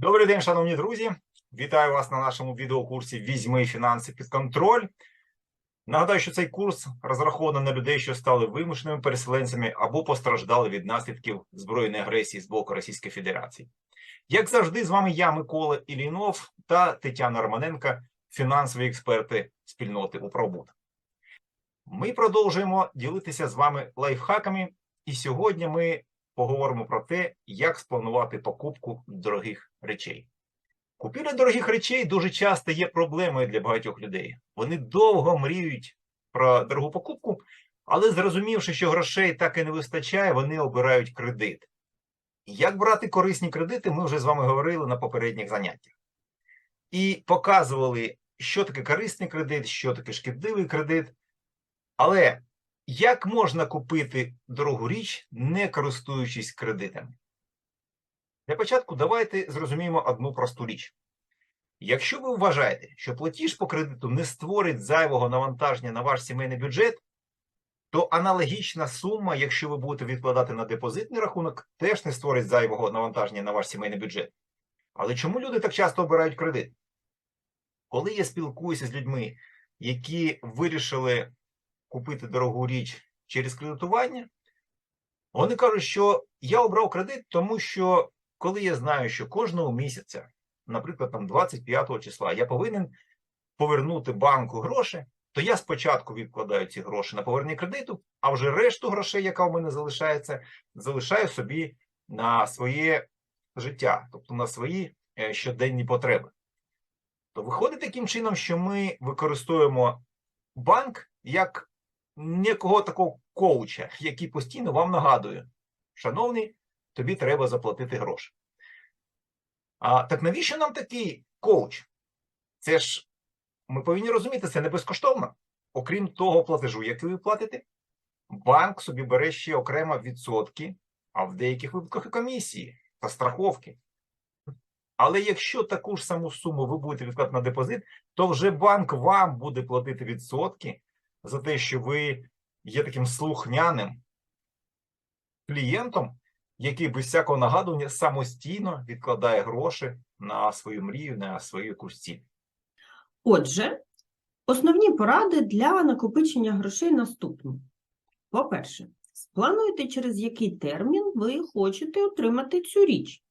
Добрий день, шановні друзі. Вітаю вас на нашому відеокурсі Візьми фінанси під контроль. Нагадаю, що цей курс розрахований на людей, що стали вимушеними переселенцями або постраждали від наслідків збройної агресії з боку Російської Федерації. Як завжди, з вами я, Микола Ілінов та Тетяна Романенка, фінансові експерти спільноти Управбут. Ми продовжуємо ділитися з вами лайфхаками, і сьогодні ми поговоримо про те, як спланувати покупку дорогих речей. Купівля дорогих речей дуже часто є проблемою для багатьох людей. Вони довго мріють про дорогу покупку, але зрозумівши, що грошей так і не вистачає, вони обирають кредит. Як брати корисні кредити, ми вже з вами говорили на попередніх заняттях. І показували, що таке корисний кредит, що таке шкідливий кредит. Але як можна купити дорогу річ, не користуючись кредитами? Для початку давайте зрозуміємо одну просту річ. Якщо ви вважаєте, що платіж по кредиту не створить зайвого навантаження на ваш сімейний бюджет, то аналогічна сума, якщо ви будете відкладати на депозитний рахунок, теж не створить зайвого навантаження на ваш сімейний бюджет. Але чому люди так часто обирають кредит? Коли я спілкуюся з людьми, які вирішили купити дорогу річ через кредитування, вони кажуть, що я обрав кредит, тому що коли я знаю, що кожного місяця, наприклад, там 25 числа, я повинен повернути банку гроші, то я спочатку відкладаю ці гроші на повернення кредиту, а вже решту грошей, яка у мене залишається, залишаю собі на своє життя, тобто на свої е, щоденні потреби. То виходить таким чином, що ми використовуємо банк як некого такого коуча, який постійно вам нагадує, шановний, тобі треба заплатити гроші. А так навіщо нам такий коуч? Це ж ми повинні розуміти, це не безкоштовно. Окрім того платежу, який ви платите, банк собі бере ще окремо відсотки, а в деяких випадках і комісії та страховки. Але якщо таку ж саму суму ви будете відкладати на депозит, то вже банк вам буде платити відсотки за те, що ви є таким слухняним клієнтом, який без всякого нагадування самостійно відкладає гроші на свою мрію, на свої курсі. Отже, основні поради для накопичення грошей наступні. По-перше, сплануйте, через який термін ви хочете отримати цю річ.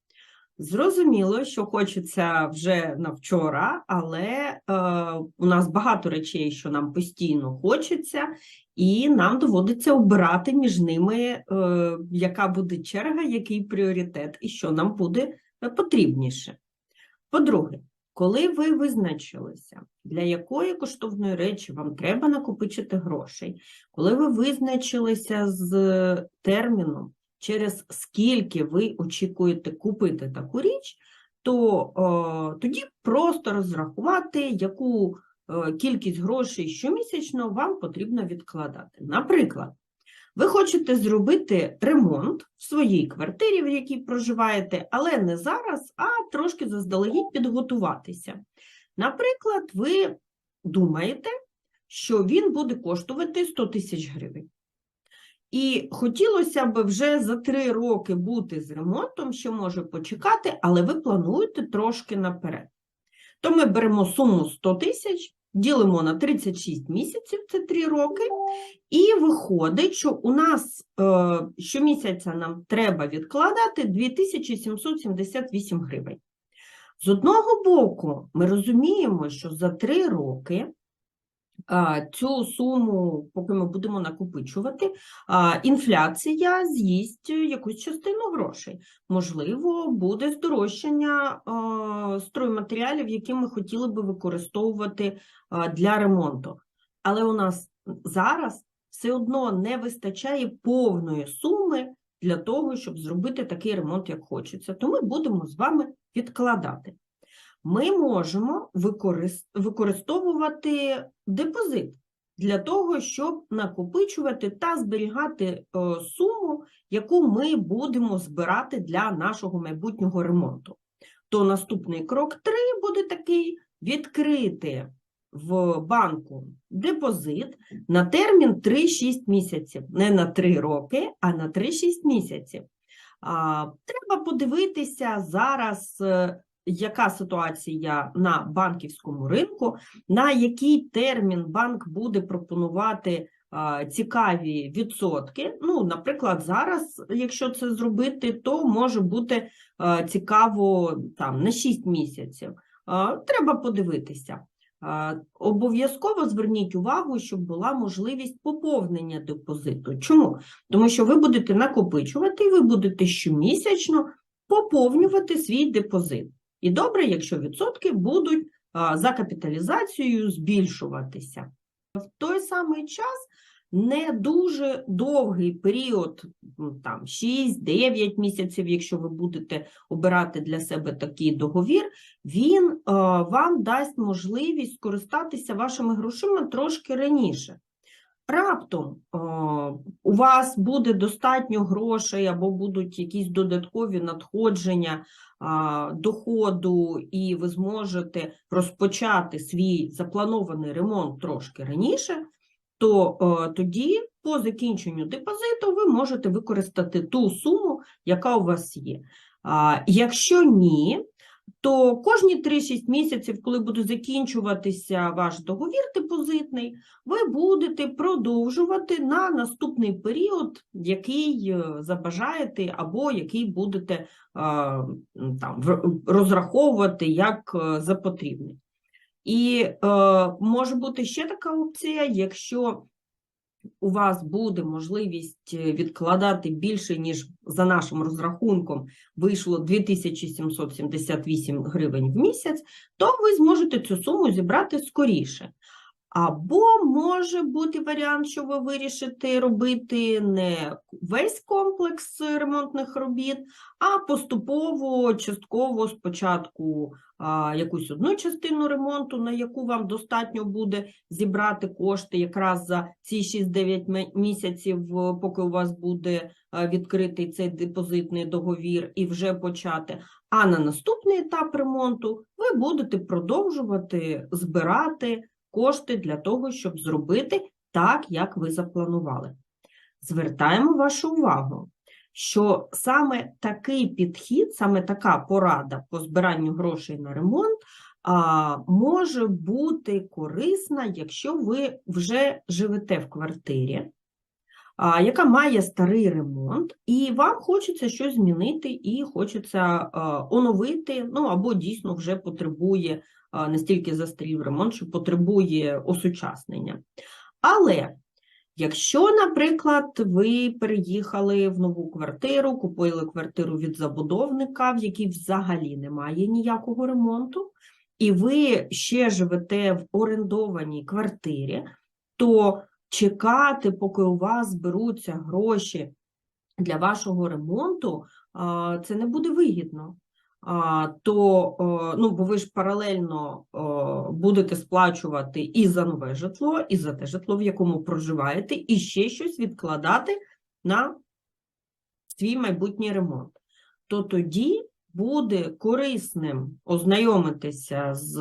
Зрозуміло, що хочеться вже на вчора, але е, у нас багато речей, що нам постійно хочеться, і нам доводиться обирати між ними, е, яка буде черга, який пріоритет і що нам буде е, потрібніше. По-друге, коли ви визначилися, для якої коштовної речі вам треба накопичити грошей, коли ви визначилися з терміном, через скільки ви очікуєте купити таку річ, то е, тоді просто розрахувати, яку е, кількість грошей щомісячно вам потрібно відкладати. Наприклад, ви хочете зробити ремонт в своїй квартирі, в якій проживаєте, але не зараз, а трошки заздалегідь підготуватися. Наприклад, ви думаєте, що він буде коштувати 100 тисяч гривень. І хотілося б вже за три роки бути з ремонтом, що може почекати, але ви плануєте трошки наперед. То ми беремо суму 100 тисяч, ділимо на 36 місяців, це 3 роки, і виходить, що у нас е, щомісяця нам треба відкладати 2778 гривень. З одного боку, ми розуміємо, що за 3 роки цю суму, поки ми будемо накопичувати, інфляція з'їсть якусь частину грошей. Можливо, буде здорожчання стройматеріалів, які ми хотіли би використовувати для ремонту. Але у нас зараз все одно не вистачає повної суми для того, щоб зробити такий ремонт, як хочеться. То ми будемо з вами відкладати. Ми можемо використовувати депозит для того, щоб накопичувати та зберігати е, суму, яку ми будемо збирати для нашого майбутнього ремонту. То наступний крок 3 буде такий: відкрити в банку депозит на термін 3-6 місяців, не на 3 роки, а на 3-6 місяців. А, Треба подивитися зараз, е, яка ситуація на банківському ринку, на який термін банк буде пропонувати цікаві відсотки. Ну, наприклад, зараз, якщо це зробити, то може бути цікаво там на 6 місяців. Треба подивитися. Обов'язково зверніть увагу, щоб була можливість поповнення депозиту. Чому? Тому що ви будете накопичувати, і ви будете щомісячно поповнювати свій депозит. І добре, якщо відсотки будуть за капіталізацією збільшуватися. В той самий час не дуже довгий період, там 6-9 місяців, якщо ви будете обирати для себе такий договір, він вам дасть можливість скористатися вашими грошима трошки раніше. Раптом е, у вас буде достатньо грошей або будуть якісь додаткові надходження доходу, і ви зможете розпочати свій запланований ремонт трошки раніше, то е, тоді по закінченню депозиту ви можете використати ту суму, яка у вас є. Якщо ні, то кожні 3-6 місяців, коли буде закінчуватися ваш договір депозитний, ви будете продовжувати на наступний період, який е, забажаєте, або який будете е, там розраховувати як е, за потрібне. І е, може бути ще така опція, якщо у вас буде можливість е, відкладати більше, ніж за нашим розрахунком вийшло 2778 гривень в місяць, то ви зможете цю суму зібрати скоріше. Або може бути варіант, що ви вирішите робити не весь комплекс ремонтних робіт, а поступово, частково спочатку а, якусь одну частину ремонту, на яку вам достатньо буде зібрати кошти якраз за ці 6-9 місяців, е, поки у вас буде е, відкритий цей депозитний договір і вже почати. А на наступний етап ремонту ви будете продовжувати збирати кошти для того, щоб зробити так, як ви запланували. Звертаємо вашу увагу, що саме такий підхід, саме така порада по збиранню грошей на ремонт а, може бути корисна, якщо ви вже живете в квартирі, яка має старий ремонт, і вам хочеться щось змінити, і хочеться оновити, ну або дійсно вже потребує а, не стільки застрів ремонт, що потребує осучаснення. Але якщо, наприклад, ви переїхали в нову квартиру, купили квартиру від забудовника, в якій взагалі немає ніякого ремонту, і ви ще живете в орендованій квартирі, то чекати, поки у вас зберуться гроші для вашого ремонту, це не буде вигідно. То, ну, бо ви ж паралельно будете сплачувати і за нове житло, і за те житло, в якому проживаєте, і ще щось відкладати на свій майбутній ремонт. То тоді буде корисним ознайомитися з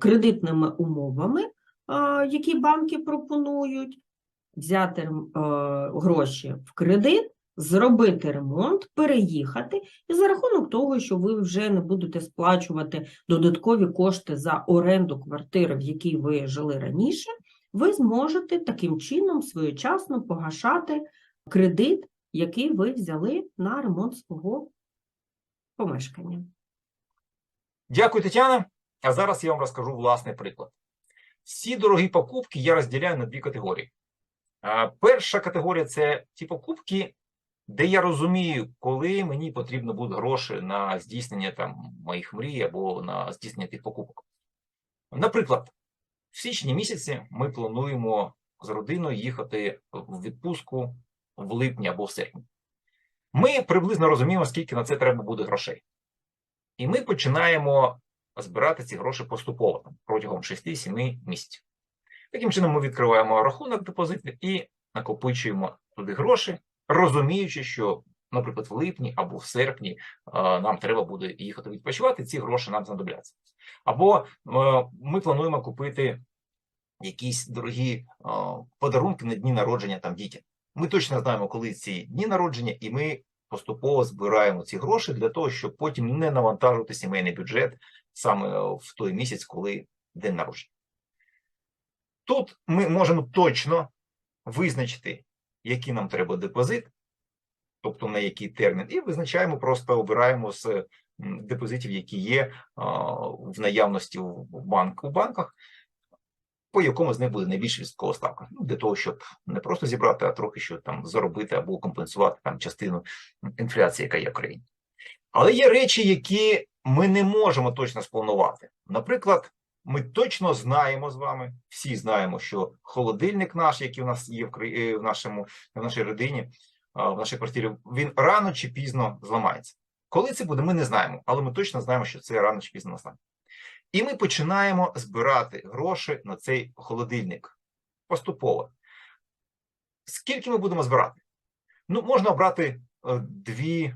кредитними умовами, які банки пропонують, взяти е, гроші в кредит, зробити ремонт, переїхати, і за рахунок того, що ви вже не будете сплачувати додаткові кошти за оренду квартири, в якій ви жили раніше, ви зможете таким чином своєчасно погашати кредит, який ви взяли на ремонт свого помешкання. Дякую, Тетяна. А зараз я вам розкажу власний приклад. Всі дорогі покупки я розділяю на дві категорії. Перша категорія це ті покупки, де я розумію, коли мені потрібно буде гроші на здійснення там моїх мрій або на здійснення тих покупок. Наприклад, в січні місяці ми плануємо з родиною їхати в відпустку в липні або в серпні. Ми приблизно розуміємо, скільки на це треба буде грошей. І ми починаємо збирати ці гроші поступово там, протягом 6-7 місяців. Таким чином, ми відкриваємо рахунок депозитний і накопичуємо туди гроші, розуміючи, що, наприклад, в липні або в серпні е, нам треба буде їхати відпочивати, ці гроші нам знадобляться. Або е, ми плануємо купити якісь дорогі е, подарунки на дні народження там дітям. Ми точно знаємо, коли ці дні народження, і ми поступово збираємо ці гроші для того, щоб потім не навантажувати сімейний бюджет саме в той місяць, коли день народження. Тут ми можемо точно визначити, який нам треба депозит, тобто на який термін, і визначаємо, просто обираємо з депозитів, які є в наявності в банк, у банках, по якому з них буде найбільша відсоткова ставка. Ну, для того, щоб не просто зібрати, а трохи що там заробити або компенсувати там частину інфляції, яка є в країні. Але є речі, які ми не можемо точно спланувати. Наприклад, ми точно знаємо з вами, всі знаємо, що холодильник наш, який у нас є в, е, нашому, в нашій родині, в нашій квартирі, він рано чи пізно зламається. Коли це буде, ми не знаємо, але ми точно знаємо, що це рано чи пізно настане. І ми починаємо збирати гроші на цей холодильник поступово. Скільки ми будемо збирати? Ну, можна обрати е, дві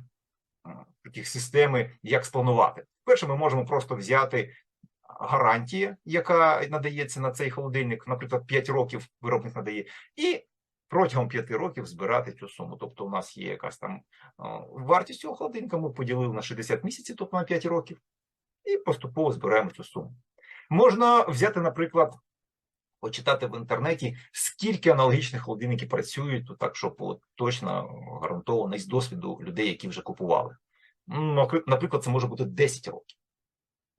таких системи, як спланувати. Перше, ми можемо просто взяти гарантію, яка надається на цей холодильник, наприклад, 5 років виробник надає, і протягом 5 років збирати цю суму. Тобто, у нас є якась там вартість цього холодильника, ми поділили на 60 місяців, тобто на 5 років, і поступово збираємо цю суму. Можна взяти, наприклад, почитати в інтернеті, скільки аналогічних холодильників працюють, то так, щоб точно гарантовано із досвіду людей, які вже купували. Ну, Наприклад, це може бути 10 років.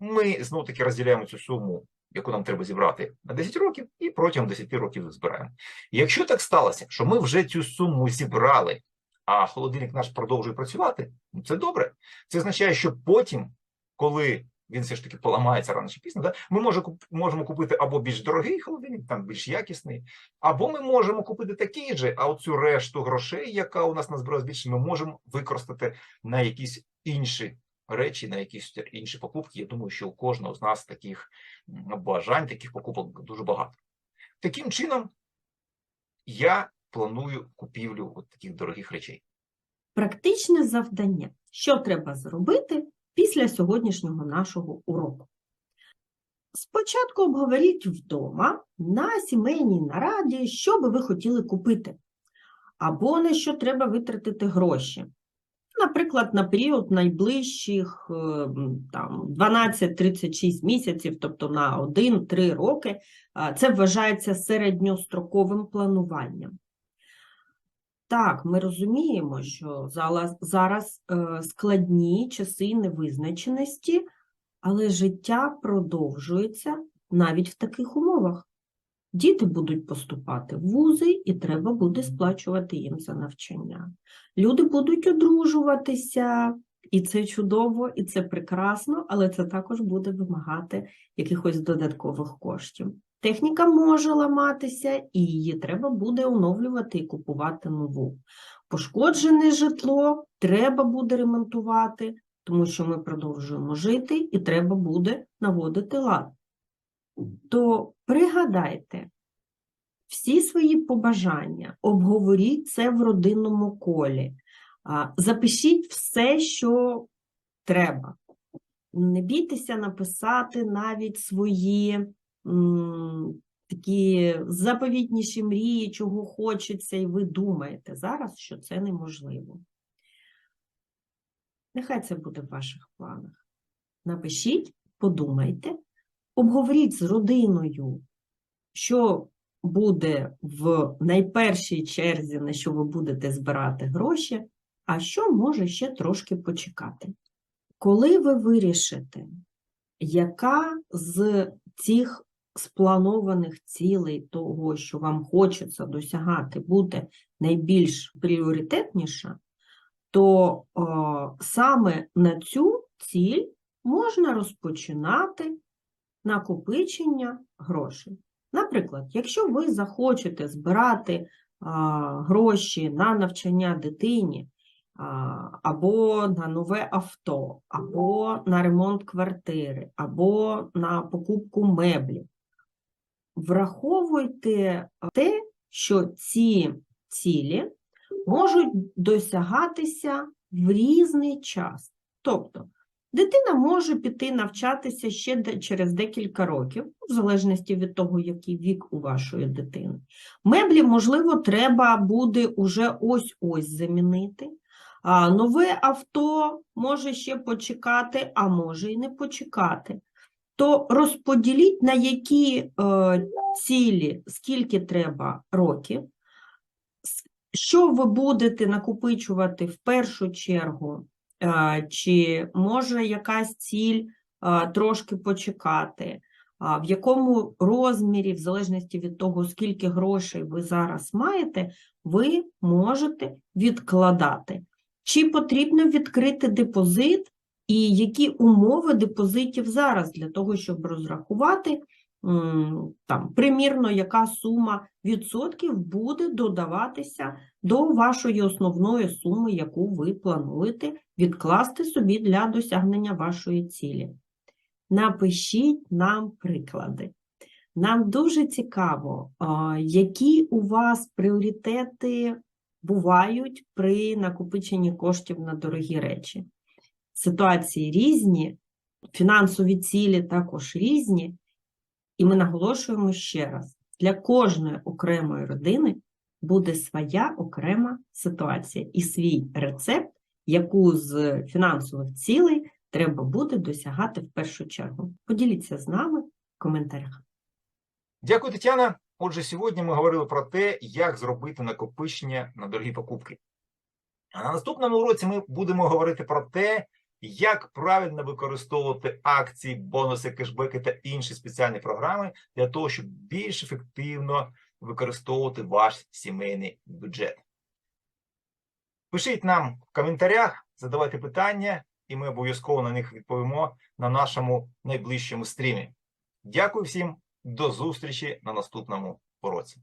Ми знову таки розділяємо цю суму, яку нам треба зібрати на 10 років, і протягом 10 років збираємо. Якщо так сталося, що ми вже цю суму зібрали, а холодильник наш продовжує працювати, ну це добре. Це означає, що потім, коли він все ж таки поламається рано чи пізно, да, ми може, можемо купити або більш дорогий холодильник, там більш якісний, або ми можемо купити такий же, а оцю решту грошей, яка у нас назбиралась більше, ми можемо використати на якісь інші речі, на якісь інші покупки. Я думаю, що у кожного з нас таких бажань, таких покупок дуже багато. Таким чином, я планую купівлю от таких дорогих речей. Практичне завдання. Що треба зробити після сьогоднішнього нашого уроку? Спочатку обговоріть вдома на сімейній нараді, що би ви хотіли купити, або на що треба витратити гроші. Наприклад, на період найближчих е, там, 12-36 місяців, тобто на 1-3 роки, це вважається середньостроковим плануванням. Так, ми розуміємо, що зараз е, складні часи невизначеності, але життя продовжується навіть в таких умовах. Діти будуть поступати в вузи, і треба буде сплачувати їм за навчання. Люди будуть одружуватися, і це чудово, і це прекрасно, але це також буде вимагати якихось додаткових коштів. Техніка може ламатися, і її треба буде оновлювати і купувати нову. Пошкоджене житло треба буде ремонтувати, тому що ми продовжуємо жити, і треба буде наводити лад. То пригадайте всі свої побажання, обговоріть це в родинному колі, запишіть все, що треба. Не бійтеся написати навіть свої м, такі заповітніші мрії, чого хочеться, і ви думаєте зараз, що це неможливо. Нехай це буде в ваших планах. Напишіть, подумайте, обговоріть з родиною, що буде в найпершій черзі, на що ви будете збирати гроші, а що може ще трошки почекати. Коли ви вирішите, яка з цих спланованих цілей того, що вам хочеться досягати, буде найбільш пріоритетніша, то о, саме на цю ціль можна розпочинати накопичення грошей. Наприклад, якщо ви захочете збирати а, гроші на навчання дитині, а, або на нове авто, або на ремонт квартири, або на покупку меблів, враховуйте те, що ці цілі можуть досягатися в різний час. Тобто, Дитина може піти навчатися ще через декілька років, в залежності від того, який вік у вашої дитини. Меблі, можливо, треба буде уже ось-ось замінити, А нове авто може ще почекати, а може і не почекати. То розподіліть на які е, цілі, скільки треба років, що ви будете накопичувати в першу чергу, чи може якась ціль е, трошки почекати, в якому розмірі, в залежності від того, скільки грошей ви зараз маєте, ви можете відкладати. Чи потрібно відкрити депозит, і які умови депозитів зараз для того, щоб розрахувати, там, примірно, яка сума відсотків буде додаватися до вашої основної суми, яку ви плануєте відкласти собі для досягнення вашої цілі. Напишіть нам приклади. Нам дуже цікаво, які у вас пріоритети бувають при накопиченні коштів на дорогі речі. Ситуації різні, фінансові цілі також різні, і ми наголошуємо ще раз: для кожної окремої родини буде своя окрема ситуація і свій рецепт, яку з фінансових цілей треба буде досягати в першу чергу. Поділіться з нами в коментарях. Дякую, Тетяна. Отже, сьогодні ми говорили про те, як зробити накопичення на дорогі покупки. А на наступному уроці ми будемо говорити про те, як правильно використовувати акції, бонуси, кешбеки та інші спеціальні програми для того, щоб більш ефективно використовувати ваш сімейний бюджет. Пишіть нам в коментарях, задавайте питання, і ми обов'язково на них відповімо на нашому найближчому стрімі. Дякую всім, до зустрічі на наступному уроці.